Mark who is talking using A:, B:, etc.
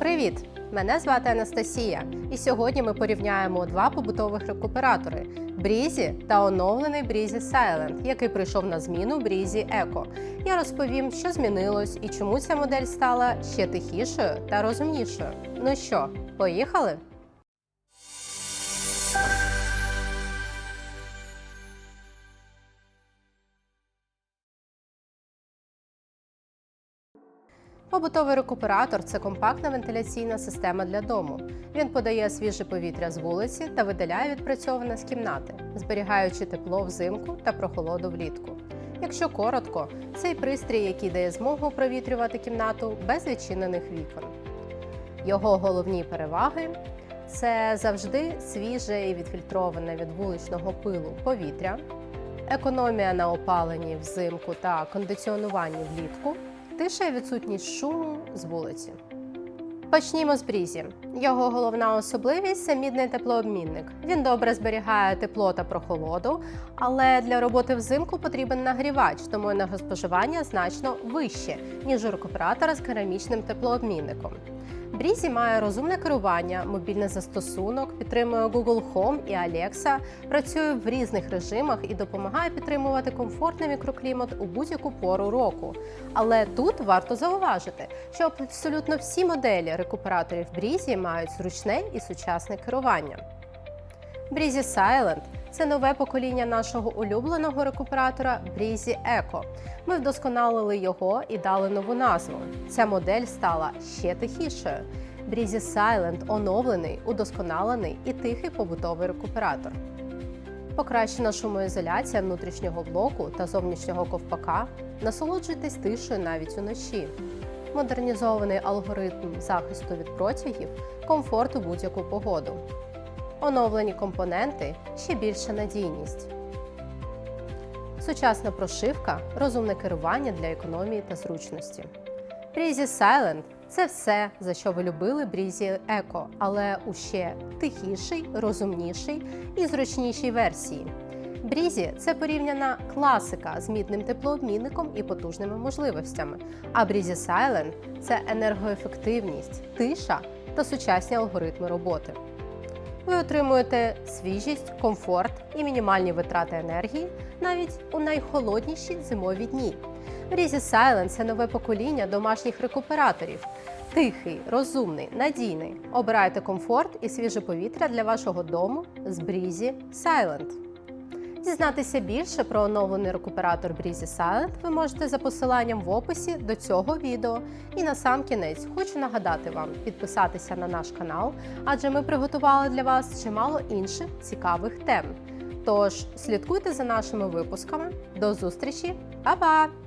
A: Привіт! Мене звати Анастасія, і сьогодні ми порівняємо два побутових рекуператори Брізі та оновлений Брізі Silent, який прийшов на зміну Брізі Еко. Я розповім, що змінилось і чому ця модель стала ще тихішою та розумнішою. Ну що, поїхали? Побутовий рекуператор це компактна вентиляційна система для дому. Він подає свіже повітря з вулиці та видаляє відпрацьоване з кімнати, зберігаючи тепло взимку та прохолоду влітку. Якщо коротко, цей пристрій, який дає змогу провітрювати кімнату без відчинених вікон. Його головні переваги це завжди свіже і відфільтроване від вуличного пилу повітря, економія на опаленні взимку та кондиціонуванні влітку, тиша і відсутність шуму з вулиці. Почнімо з брізі. Його головна особливість це мідний теплообмінник. Він добре зберігає тепло та прохолоду, але для роботи взимку потрібен нагрівач, тому енергоспоживання значно вище, ніж у рекуператора з керамічним теплообмінником. Брізі має розумне керування, мобільний застосунок, підтримує Google Home і Alexa, працює в різних режимах і допомагає підтримувати комфортний мікроклімат у будь-яку пору року. Але тут варто зауважити, що абсолютно всі моделі рекуператорів Брізі мають зручне і сучасне керування. Breezy Silent – це нове покоління нашого улюбленого рекуператора Breezy Eco. Ми вдосконалили його і дали нову назву. Ця модель стала ще тихішою. Breezy Silent – оновлений, удосконалений і тихий побутовий рекуператор. Покращена шумоізоляція внутрішнього блоку та зовнішнього ковпака. Насолоджуйтесь тишою навіть уночі. Модернізований алгоритм захисту від протягів, комфорт у будь-яку погоду. Оновлені компоненти ще більша надійність. Сучасна прошивка, розумне керування для економії та зручності. Breezy Silent – це все, за що ви любили Breezy Eco, але у ще тихіший, розумніший і зручнішій версії. Breezy – це порівняна класика з мідним теплообмінником і потужними можливостями. А Breezy Silent – це енергоефективність, тиша та сучасні алгоритми роботи. Ви отримуєте свіжість, комфорт і мінімальні витрати енергії навіть у найхолодніші зимові дні. Різі Silent – це нове покоління домашніх рекуператорів. Тихий, розумний, надійний. Обирайте комфорт і свіже повітря для вашого дому з Брізі Silent. Дізнатися більше про оновлений рекуператор Breezy Silent ви можете за посиланням в описі до цього відео. І на сам кінець хочу нагадати вам підписатися на наш канал, адже ми приготували для вас чимало інших цікавих тем. Тож слідкуйте за нашими випусками. До зустрічі, Па-па!